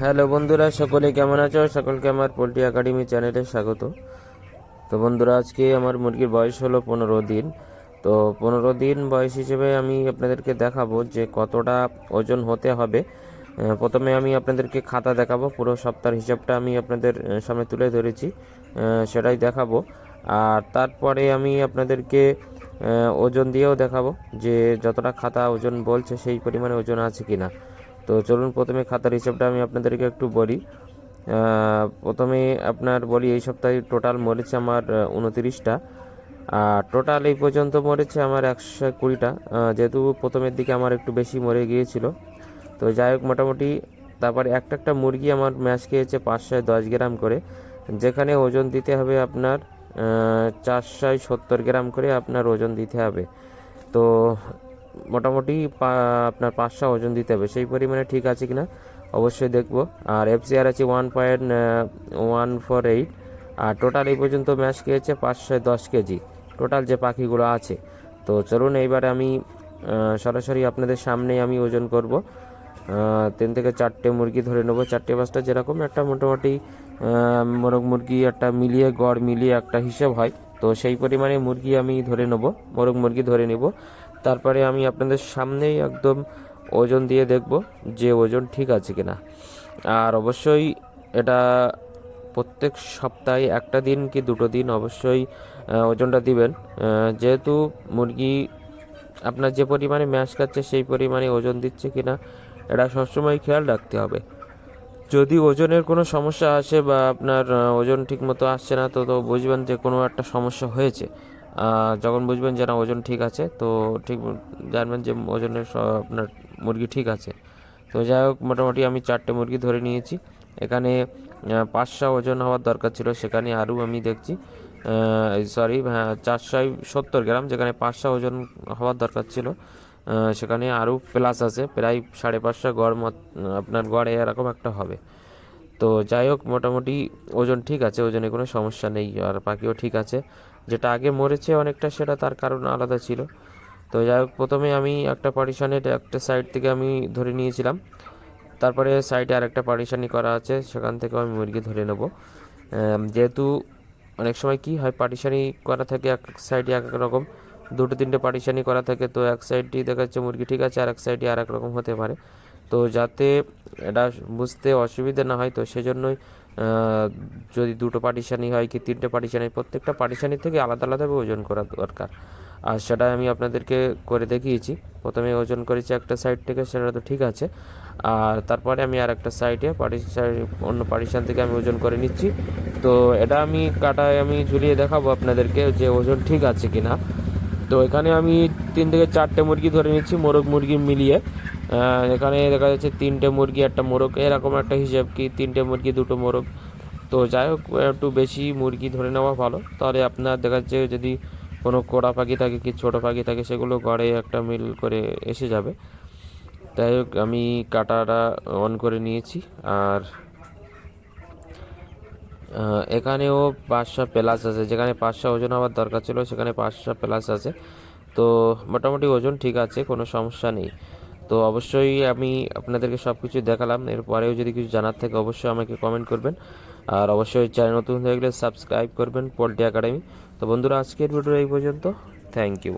Hello বন্ধুরা, সকলে কেমন আছো? সকলকে আমার পোলট্রি একাডেমি চ্যানেলে স্বাগত। তো বন্ধুরা, আজকে আমার মুরগির বয়স হলো পনেরো দিন। তো পনেরো দিন বয়স হিসেবে আমি আপনাদেরকে দেখাবো যে কতটা ওজন হতে হবে। প্রথমে আমি আপনাদেরকে খাতা দেখাবো, পুরো সপ্তাহের হিসাবটা আমি আপনাদের সামনে তুলে ধরেছি। সেটাই দেখাবো। আর তারপরে আমি আপনাদেরকে ওজন দিয়েও দেখাবো যে যতটা খাতা ওজন বলছে, সেই পরিমাণে ওজন আছে কিনা। তো চলুন প্রথমে খাতার হিসাবটা আমি আপনাদেরকে একটু বলি। প্রথমে আপনার বলি, এই সপ্তাহে টোটাল মরেছে আমার উনতিরিশটা। আর টোটাল এই পর্যন্ত মরেছে আমার একশো কুড়িটা। যেহেতু প্রথমের দিকে আমার একটু বেশি মরে গিয়েছিল। তো যাই হোক, মোটামুটি তারপরে একটা একটা মুরগি আমার ম্যাশ খেয়েছে পাঁচশো দশ গ্রাম করে। যেখানে ওজন দিতে হবে আপনার চারশো সত্তর গ্রাম করে আপনার ওজন দিতে হবে। তো মোটামুটি আপনার পাঁচশো ওজন দিতে হবে। সেই পরিমাণে ঠিক আছে কিনা অবশ্যই দেখব। আর এফসিআর আছে one point one four eight আর টোটাল এই পর্যন্ত ম্যাচ খেয়েছে পাঁচশো দশ কেজি। টোটাল যে পাখিগুলো আছে। তো চলুন এইবারে আমি সরাসরি আপনাদের সামনেই আমি ওজন করব। তিন থেকে চারটে মুরগি ধরে নেব। চারটে পাঁচটা যেরকম একটা মোটামুটি মোরগ মুরগি একটা মিলিয়ে গড় মিলিয়ে একটা হিসেব হয়। তো সেই পরিমাণে মুরগি আমি ধরে নেব। মোরগ মুরগি ধরে নেব। তারপরে আমি আপনাদের সামনেই একদম ওজন দিয়ে দেখব যে ওজন ঠিক আছে কিনা। আর অবশ্যই এটা প্রত্যেক সপ্তাহে একটা দিন কি দুটো দিন অবশ্যই ওজনটা দিবেন। যেহেতু মুরগি আপনার যে পরিমাণে ম্যাশ খাচ্ছে সেই পরিমাণে ওজন দিচ্ছে কিনা, এটা সবসময় খেয়াল রাখতে হবে। যদি ওজনের কোনো সমস্যা আসে বা আপনার ওজন ঠিকমতো আসছে না, তো তো বুঝবেন যে কোনো একটা সমস্যা হয়েছে। যখন বুঝবেন যে না, ওজন ঠিক আছে, তো ঠিক জানবেন যে ওজনের আপনার মুরগি ঠিক আছে। তো যাই হোক, মোটামুটি আমি চারটে মুরগি ধরে নিয়েছি। এখানে পাঁচশো ওজন হওয়ার দরকার ছিল, সেখানে আরও আমি দেখছি। সরি হ্যাঁ চারশো সত্তর গ্রাম, যেখানে পাঁচশো ওজন হওয়ার দরকার ছিল। সেখানে আরও প্লাস আছে, প্রায় সাড়ে পাঁচশো গড় মত আপনার গড়ে এরকম একটা হবে। তো যাই হোক, মোটামুটি ওজন ঠিক আছে, ওজনে কোনো সমস্যা নেই, আর পাখিও ঠিক আছে। যেটা আগে মরেছে অনেকটা, সেটা তার কারণ আলাদা ছিল। তো যাই হোক, প্রথমে আমি একটা পার্টিশনের একটা সাইড থেকে আমি ধরে নিয়েছিলাম। তারপরে সাইডে আরেকটা পার্টিশানি করা আছে, সেখান থেকেও আমি মুরগি ধরে নেব। যেহেতু অনেক সময় কি হয় পার্টিশানি করা থাকে এক সাইডে এক এক রকম, দুটো তিনটে পার্টিশানি করা থাকে, তো এক সাইডটি দেখা যাচ্ছে মুরগি ঠিক আছে, আর এক সাইডে আর এক রকম হতে পারে। তো যাতে এটা বুঝতে অসুবিধা না হয়, তো সেজন্যই যদি দুটো পার্টিশানি হয় কি তিনটে পার্টিশানি প্রত্যেকটা পার্টিশানি থেকে আলাদা আলাদাভাবে ওজন করা দরকার। আর সেটা আমি আপনাদেরকে করে দেখিয়েছি। প্রথমে ওজন করেছি একটা সাইড থেকে, সেটা তো ঠিক আছে। আর তারপরে আমি আর একটা সাইডে পার্টিশান অন্য পার্টিশান থেকে আমি ওজন করে নিচ্ছি। তো এটা আমি কাটায় আমি ঝুলিয়ে দেখাবো আপনাদেরকে যে ওজন ঠিক আছে কি না তো এখানে আমি তিন থেকে চারটে মুরগি ধরে নিচ্ছি, মোরগ মুরগি মিলিয়ে। এখানে দেখা যাচ্ছে তিনটে মুরগি, একটা মোরগ। এরকম একটা হিসাব কি তিনটে মুরগি, দুটো মোরগ? তো যাই হোক, একটু বেশি মুরগি ধরে নেওয়া ভালো। তাহলে আপনার দেখা যাচ্ছে যদি কোনো কোড়া পাখি থাকে কি ছোটো পাখি থাকে, সেগুলো ঘরে একটা মিল করে এসে যাবে। যাই হোক, আমি কাটাটা অন করে নিয়েছি। আর এখানেও পাঁচশো প্লাস আছে। যেখানে পাঁচশো ওজন হওয়ার দরকার ছিল, সেখানে পাঁচশো প্লাস আছে। তো মোটামুটি ওজন ঠিক আছে, কোনো সমস্যা নেই। তো অবশ্যই আমি আপনাদেরকে সব কিছু দেখালাম। এরপরেও যদি কিছু জানার থাকে, অবশ্যই আমাকে কমেন্ট করবেন। আর অবশ্যই চ্যানেল নতুন হয়ে গেলে সাবস্ক্রাইব করবেন পোল্ট্রি একাডেমি তো বন্ধুরা, আজকের ভিডিও এই পর্যন্ত। Thank you